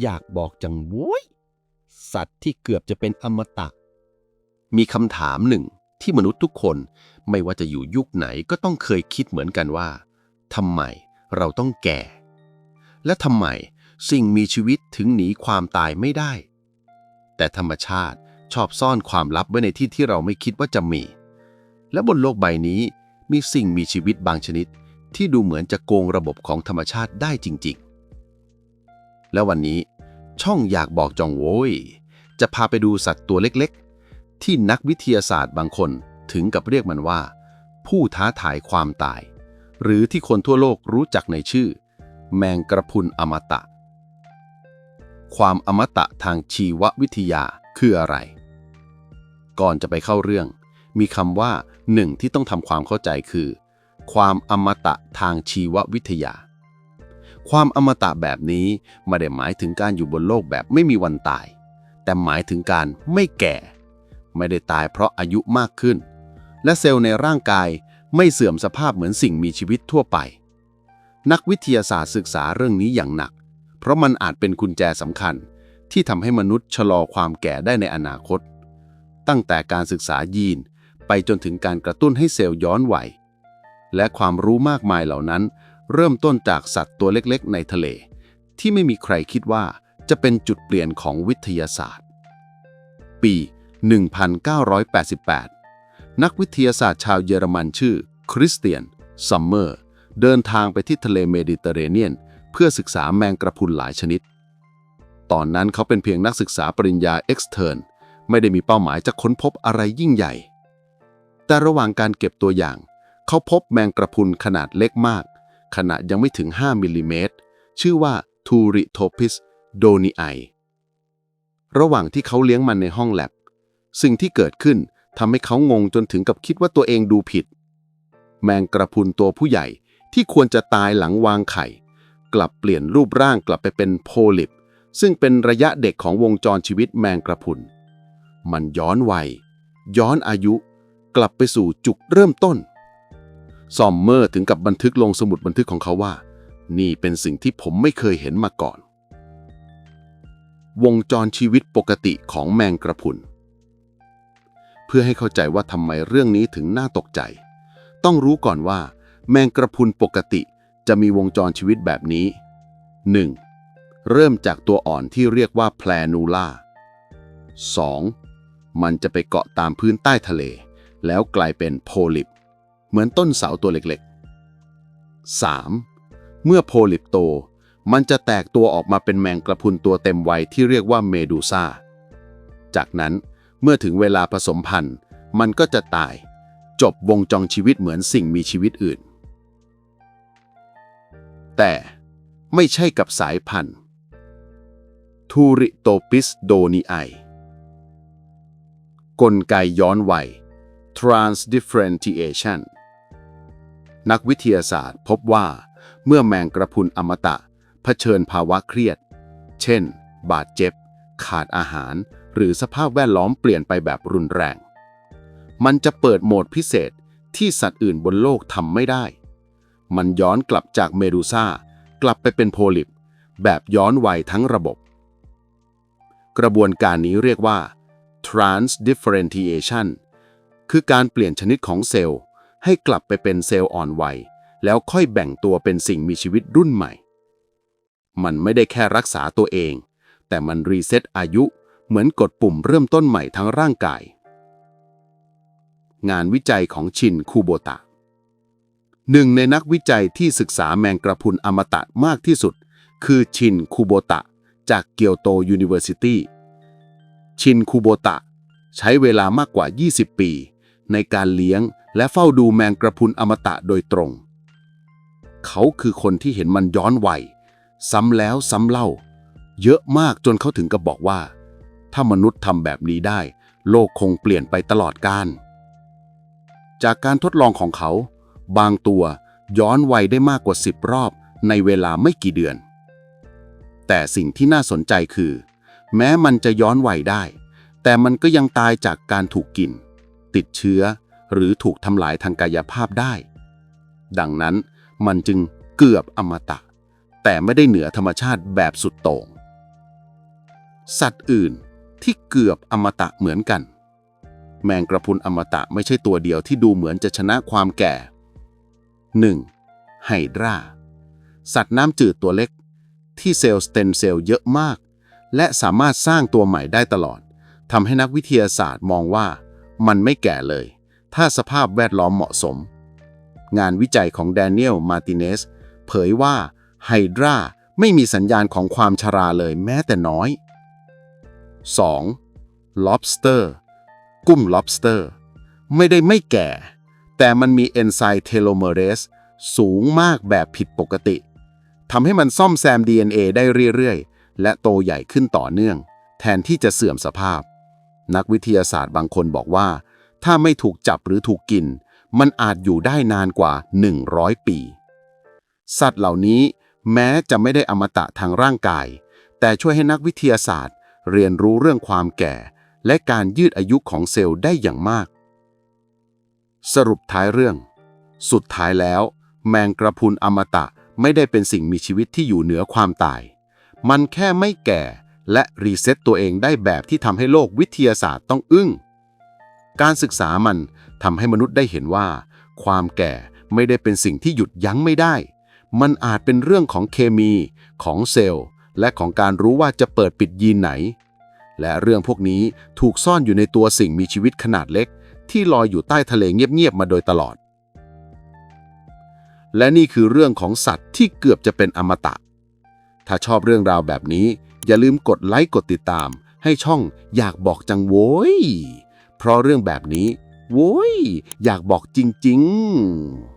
อยากบอกจังโว้ยสัตว์ที่เกือบจะเป็นอมตะ มีคำถามหนึ่งที่มนุษย์ทุกคนไม่ว่าจะอยู่ยุคไหนก็ต้องเคยคิดเหมือนกันว่าทำไมเราต้องแก่ และทำไมสิ่งมีชีวิตถึงหนีความตายไม่ได้ แต่ธรรมชาติชอบซ่อนความลับไว้ในที่ที่เราไม่คิดว่าจะมี และบนโลกใบนี้มีสิ่งมีชีวิตบางชนิด ที่ดูเหมือนจะโกงระบบของธรรมชาติได้จริง ๆ และวันนี้ช่องอยากบอกจองโว้ย จะพาไปดูสัตว์ตัวเล็กๆ ที่นักวิทยาศาสตร์บางคนถึงกับเรียกมันว่า ผู้ท้าทายความตาย หรือที่คนทั่วโลกรู้จักในชื่อ แมงกระพุนอมตะ ความอมตะทางชีววิทยาคืออะไร ก่อนจะไปเข้าเรื่อง มีคำว่าหนึ่งที่ต้องทำความเข้าใจคือ ความอมตะทางชีววิทยา ความอมตะแบบนี้ไม่ได้หมายถึงการอยู่บนโลกแบบไม่มีวันตาย แต่หมายถึงการไม่แก่ ไม่ได้ตายเพราะอายุมากขึ้น และเซลล์ในร่างกายไม่เสื่อมสภาพเหมือนสิ่งมีชีวิตทั่วไป นักวิทยาศาสตร์ศึกษาเรื่องนี้อย่างหนัก เพราะมันอาจเป็นกุญแจสำคัญ ที่ทำให้มนุษย์ชะลอความแก่ได้ในอนาคต ตั้งแต่การศึกษายีน ไปจนถึงการกระตุ้นให้เซลล์ย้อนวัยและความรู้มากมายเหล่านั้น เริ่มต้นจากสัตว์ตัวเล็กๆ ในทะเล ที่ไม่มีใครคิดว่าจะเป็นจุดเปลี่ยนของวิทยาศาสตร์ ปี 1988 นักวิทยาศาสตร์ชาวเยอรมันชื่อ คริสเตียน ซัมเมอร์ เดินทางไปที่ทะเลเมดิเตอร์เรเนียน เพื่อศึกษาแมงกระพุนหลายชนิด ตอนนั้นเขาเป็นเพียงนักศึกษาปริญญาเอ็กซ์เทอร์นไม่ได้มีเป้าหมายจะค้นพบอะไรยิ่งใหญ่ แต่ระหว่างการเก็บตัวอย่าง เขาพบแมงกระพุนขนาดเล็กมาก ขนาดยังไม่ถึง 5มิลลิเมตร ชื่อว่าทูริโทพิสโดนีไอ ระหว่างที่เขาเลี้ยงมันในห้องแลบ สิ่งที่เกิดขึ้นทำให้เขางงจนถึงกับคิดว่าตัวเองดูผิด แมงกระพุนตัวผู้ใหญ่ที่ควรจะตายหลังวางไข่ กลับเปลี่ยนรูปร่างกลับไปเป็นโพลิป ซึ่งเป็นระยะเด็กของวงจรชีวิตแมงกระพุน มันย้อนวัย ย้อนอายุ กลับไปสู่จุดเริ่มต้น ซอมเมอร์ถึงกับบันทึกลงสมุดบันทึกของเขาว่า นี่เป็นสิ่งที่ผมไม่เคยเห็นมาก่อน วงจรชีวิตปกติของแมงกระพุน เพื่อให้เข้าใจว่าทำไมเรื่องนี้ถึงน่าตกใจ ต้องรู้ก่อนว่า แมงกระพุนปกติจะมีวงจรชีวิตแบบนี้ 1. เริ่มจากตัวอ่อนที่เรียกว่าแพลนูล่า 2. มันจะไปเกาะตามพื้นใต้ทะเล แล้วกลายเป็นโพลิป เหมือนต้นเสาตัวเล็กๆ 3. เมื่อโพลิปโต มันจะแตกตัวออกมาเป็นแมงกระพุนตัวเต็มวัยที่เรียกว่าเมดูซ่า จากนั้นเมื่อถึงเวลาผสมพันธุ์ มันก็จะตาย จบวงจรชีวิตเหมือนสิ่งมีชีวิตอื่น แต่ไม่ใช่กับสายพันธุ์ทูริโตปิสโดนีไอกลไกย้อนวัย transdifferentiation นักวิทยาศาสตร์พบว่า เมื่อแมงกระพุนอมตะเผชิญภาวะเครียด เช่น บาดเจ็บ ขาดอาหาร หรือสภาพแวดล้อมเปลี่ยนไปแบบรุนแรง มันจะเปิดโหมดพิเศษที่สัตว์อื่นบนโลกทำไม่ได้ มันย้อนกลับจากเมดูซ่ากลับไปเป็นโพลิป แบบย้อนวัยทั้งระบบ กระบวนการนี้เรียกว่า transdifferentiation คือการเปลี่ยนชนิดของเซลล์ ให้กลับไปเป็นเซลล์อ่อนวัย แล้วค่อยแบ่งตัวเป็นสิ่งมีชีวิตรุ่นใหม่ มันไม่ได้แค่รักษาตัวเอง แต่มันรีเซ็ตอายุเหมือนกดปุ่มเริ่มต้นใหม่ทั้งร่างกาย งานวิจัยของชินคูโบตะ หนึ่งในนักวิจัยที่ศึกษาแมงกระพุนอมตะมากที่สุด คือชินคูโบตะ จากเกียวโตยูนิเวอร์ซิตี้ ชินคูโบตะ ใช้เวลามากกว่า 20 ปี ในการเลี้ยง และเฝ้าดูแมงกระพุนอมตะโดยตรง เขาคือคนที่เห็นมันย้อนวัยซ้ำแล้วซ้ำเล่า เยอะมากจนเขาถึงกับบอกว่า ถ้ามนุษย์ทำแบบนี้ได้ โลกคงเปลี่ยนไปตลอดกาลจากการทดลองของเขา บางตัวย้อนวัยได้มากกว่า 10 รอบในเวลาไม่กี่เดือน แต่สิ่งที่น่าสนใจคือ แม้มันจะย้อนวัยได้ แต่มันก็ยังตายจากการถูกกิน ติดเชื้อ หรือถูกทำลายทางกายภาพได้ ดังนั้นมันจึงเกือบอมตะ แต่ไม่ได้เหนือธรรมชาติแบบสุดโต่ง สัตว์อื่นที่เกือบอมตะเหมือนกัน แมงกระพุนอมตะไม่ใช่ตัวเดียวที่ดูเหมือนจะชนะความแก่ 1. ไฮดราสัตว์น้ำจืดตัวเล็ก ที่เซลล์สเต็มเซลล์เยอะมาก และสามารถสร้างตัวใหม่ได้ตลอดทำให้นักวิทยาศาสตร์มองว่ามันไม่แก่เลย ถ้าสภาพแวดล้อมเหมาะสม งานวิจัยของแดเนียล มาร์ติเนส เผยว่าไฮดราไม่มีสัญญาณของความชราเลยแม้แต่น้อย 2. lobster กุ้ง lobster ไม่ได้ไม่แก่ แต่มันมีเอนไซม์เทโลเมเรสสูงมากแบบผิดปกติทำให้มันซ่อมแซม DNA ได้เรื่อยๆ และโตใหญ่ขึ้นต่อเนื่อง แทนที่จะเสื่อมสภาพ นักวิทยาศาสตร์บางคนบอกว่า ถ้าไม่ถูกจับหรือถูกกิน มันอาจอยู่ได้นานกว่า 100 ปี สัตว์เหล่านี้แม้จะไม่ได้อมตะทางร่างกาย แต่ช่วยให้นักวิทยาศาสตร์ เรียนรู้เรื่องความแก่ และการยืดอายุของเซลล์ได้อย่างมาก สรุปท้ายเรื่อง สุดท้ายแล้ว แมงกระพุนอมตะไม่ได้เป็นสิ่งมีชีวิตที่อยู่เหนือความตาย มันแค่ไม่แก่และรีเซ็ตตัวเองได้แบบที่ทำให้โลกวิทยาศาสตร์ต้องอึ้ง การศึกษามันทำให้มนุษย์ได้เห็นว่า ความแก่ไม่ได้เป็นสิ่งที่หยุดยั้งไม่ได้ มันอาจเป็นเรื่องของเคมีของเซลล์ และของการรู้ว่าจะเปิดปิดยีนไหน และเรื่องพวกนี้ถูกซ่อนอยู่ในตัวสิ่งมีชีวิตขนาดเล็ก ที่ลอยอยู่ใต้ทะเลเงียบๆมาโดยตลอด และนี่คือเรื่องของสัตว์ที่เกือบจะเป็นอมตะ ถ้าชอบเรื่องราวแบบนี้ อย่าลืมกดไลค์กดติดตาม ให้ช่องอยากบอกจังโว้ย เพราะเรื่องแบบนี้โว้ยอยากบอกจริง ๆ